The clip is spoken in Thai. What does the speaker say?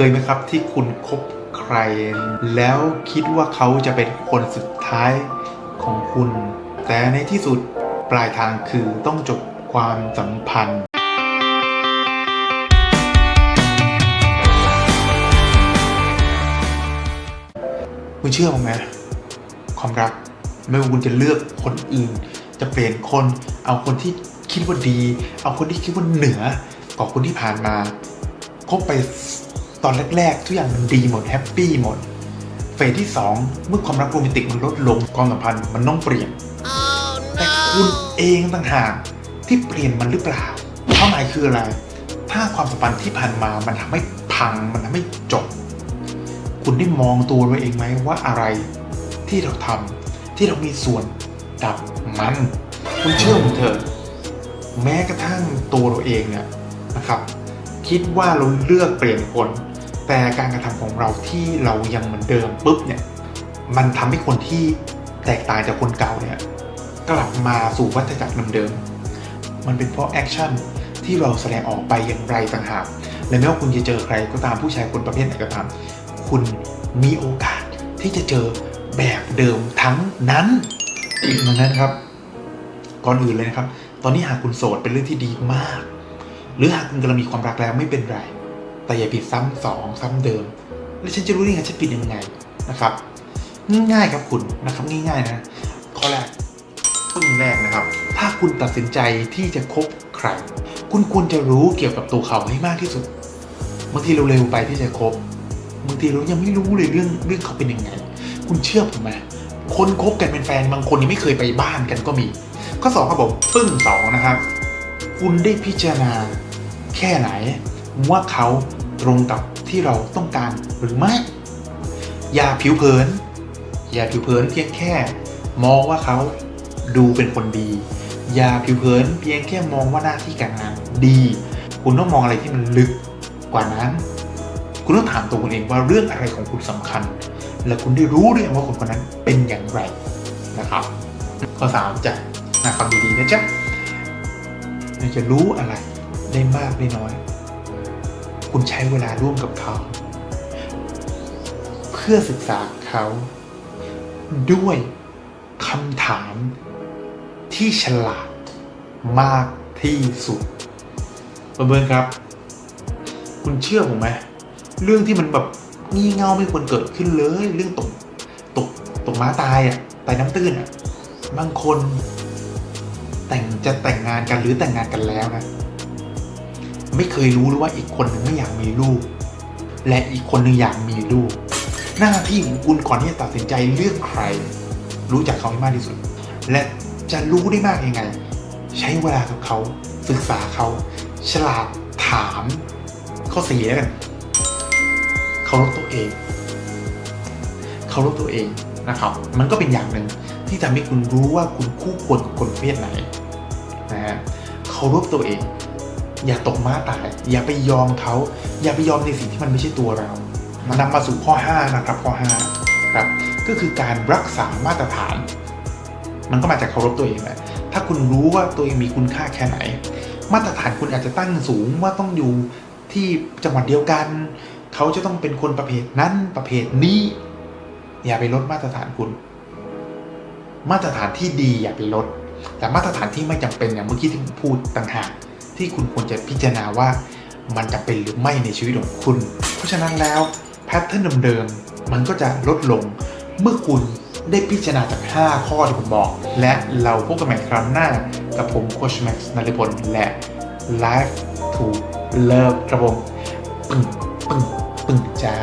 เคยไหมครับที่คุณคบใคร แล้วคิดว่าเขาจะเป็นคนสุดท้ายของคุณ แต่ในที่สุดปลายทางคือต้องจบความสัมพันธ์คุณเชื่อผมไหมความรักไม่ว่าคุณจะเลือกคนอื่น จะเปลี่ยนคน เอาคนที่คิดว่าดี เอาคนที่คิดว่าเหนือกว่าคนที่ผ่านมาคบไป ตอนแรก ๆ ทุกอย่างมันดีหมดแฮปปี้หมด เฟสที่ 2 เมื่อความรักโรแมนติกมันลดลงความสัมพันธ์มันต้องเปลี่ยนแต่คุณเองต่างหากที่เปลี่ยนมันหรือเปล่าเป้าหมายคืออะไร ถ้าความสัมพันธ์ที่ผ่านมามันทำให้พังมันทำให้จบ คุณได้มองตัวเราเองไหมว่าอะไรที่เราทำที่เรามีส่วนกับมัน คุณเชื่อผมเถอะแม้กระทั่งตัวเราเองเนี่ยนะครับ คิดว่าเราเลือกเปลี่ยนคน แต่การกระทำของเราที่เรายังเหมือนเดิมปุ๊บเนี่ยมันทำให้คนที่แตกต่างจากคนเก่าเนี่ยกลับมาสู่วัฏจักรเดิมๆมันเป็นเพราะแอคชั่นที่เราแสดงออกไปอย่างไรต่างหากและไม่ว่าคุณจะเจอใครก็ตามผู้ชายคนประเภทไหนก็ตาม คุณมีโอกาสที่จะเจอแบบเดิมทั้งนั้นดังนั้นครับ ก่อนอื่นเลยนะครับ ตอนนี้หากคุณโสดเป็นเรื่องที่ดีมาก หรือหากคุณกำลังมีความรักแล้วไม่เป็นไร แต่อย่าผิดซ้ำสองซ้ำเดิม แล้วฉันจะรู้ได้ไงฉันผิดยังไงนะครับ ง่ายๆครับคุณนะครับง่ายๆนะข้อแรกปึ้งแรกนะครับ ถ้าคุณตัดสินใจที่จะคบใคร คุณควรจะรู้เกี่ยวกับตัวเขาให้มากที่สุดบางทีเราเร็วไปที่จะคบบางทีเรายังไม่รู้เลยเรื่องเรื่องเขาเป็นยังไง คุณเชื่อผมไหมคนคบกันเป็นแฟนบางคนยังไม่เคยไปบ้านกันก็มี ข้อสองครับผมปึ้งสองนะครับ คุณได้พิจารณาแค่ไหนว่าเขา ตรงกับที่เราต้องการหรือไม่อย่าผิวเผิน อย่าผิวเผินเพียงแค่ มองว่าเขาดูเป็นคนดี อย่าผิวเผินเพียงแค่มองว่าหน้าที่การงานดี คุณต้องมองอะไรที่มันลึกกว่านั้น คุณต้องถามตัวคุณเองว่าเรื่องอะไรของคุณสำคัญ และคุณได้รู้หรือยังว่าคนคนนั้นเป็นอย่างไรนะครับ ข้อสามจะนะฟังดีๆนะจ๊ะเราจะรู้อะไรได้มากได้น้อย คุณใช้เวลาร่วมกับเขา เพื่อศึกษาเขา ด้วยคำถามที่ฉลาดมากที่สุดเพื่อนๆครับ คุณเชื่อผมไหมเรื่องที่มันแบบงี่เง่าไม่ควรเกิดขึ้นเลย เรื่องตกตกตกม้าตายอะ่ะตายน้ำตื้นอะ่ะบางคน แต่งจะแต่งงานกันหรือแต่งงานกันแล้วนะ ไม่เคยรู้เลยว่าอีกคนหนึ่งไม่อยากมีลูก และอีกคนหนึ่งอยากมีลูก หน้าที่ของคุณก่อนที่จะตัดสินใจเลือกใคร รู้จักเขาให้มากที่สุด และจะรู้ได้มากยังไง ใช้เวลากับเขาศึกษาเขา ฉลาดถามข้อเสียกันเคารพตัวเองเคารพตัวเองนะครับ มันก็เป็นอย่างหนึ่งที่ทำให้คุณรู้ว่าคุณคู่ควรกับคนเภทไหนนะฮะเคารพตัวเอง อย่าตกม้าตาย อย่าไปยอมเขา อย่าไปยอมในสิ่งที่มันไม่ใช่ตัวเรามานำมาสู่ข้อ 5 นะครับข้อ5ครับก็คือการรักษามาตรฐาน มันก็มาจากเคารพตัวเองแหละถ้าคุณรู้ว่าตัวเองมีคุณค่าแค่ไหน มาตรฐานคุณอาจจะตั้งสูงว่าต้องอยู่ที่จังหวัดเดียวกัน เขาจะต้องเป็นคนประเภทนั้นประเภทนี้ อย่าไปลดมาตรฐานคุณ มาตรฐานที่ดีอย่าไปลด แต่มาตรฐานที่ไม่จำเป็นอย่างเมื่อกี้ที่ผมพูดต่างหาก ที่คุณควรจะพิจารณาว่ามันจะเป็นหรือไม่ในชีวิตของคุณ เพราะฉะนั้นแล้วแพทเทิร์นเดิมๆมันก็จะลดลงเมื่อคุณได้พิจารณาจาก 5 ข้อที่ผมบอก และเราพบกันใหม่ครั้งหน้า กับผมโคชแม็กซ์นริพลและ Life to Love ครับผมปึ้งปึ้งปึ้งจ้า